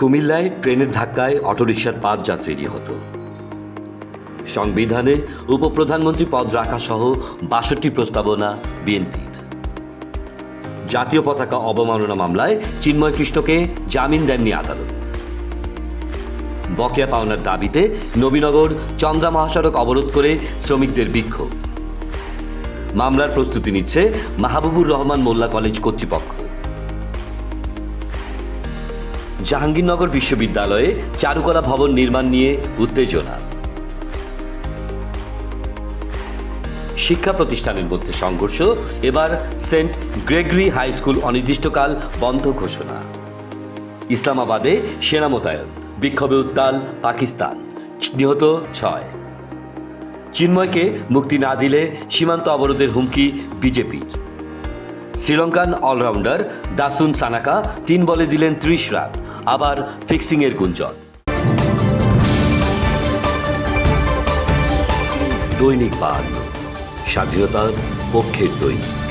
কুমিল্লায় ট্রেনের ধাক্কায় অটোরিকশার পাঁচ যাত্রী নিহত। সংবিধানে উপপ্রধানমন্ত্রী পদ রাখা সহ বাষট্টি প্রস্তাবনা বিএনপির। জাতীয় পতাকা অবমাননা মামলায় চিন্ময় কৃষ্ণকে জামিন দেননি আদালত। বকেয়া পাওনার দাবিতে নবীনগর চন্দ্রা মহাসড়ক অবরোধ করে শ্রমিকদের বিক্ষোভ। মামলার প্রস্তুতি নিচ্ছে মাহবুবুর রহমান মোল্লা কলেজ কর্তৃপক্ষ। জাহাঙ্গীরনগর বিশ্ববিদ্যালয়ে চারুকলা ভবন নির্মাণ নিয়ে উত্তেজনা। শিক্ষা প্রতিষ্ঠানের মধ্যে সংঘর্ষ, এবার সেন্ট গ্রেগরি হাই স্কুল অনির্দিষ্টকাল বন্ধ ঘোষণা। ইসলামাবাদে সেনা মোতায়েন, বিক্ষোভে উত্তাল পাকিস্তান, নিহত ছয়। চিন্ময়কে মুক্তি না দিলে সীমান্ত অবরোধের হুমকি বিজেপির। শ্রীলঙ্কান অলরাউন্ডার দাসুন সানাকা তিন বলে দিলেন ত্রিশ রান, আবার ফিক্সিংয়ের গুঞ্জন। দৈনিক বাহান্ন, স্বাধীনতার পক্ষের দৈনিক।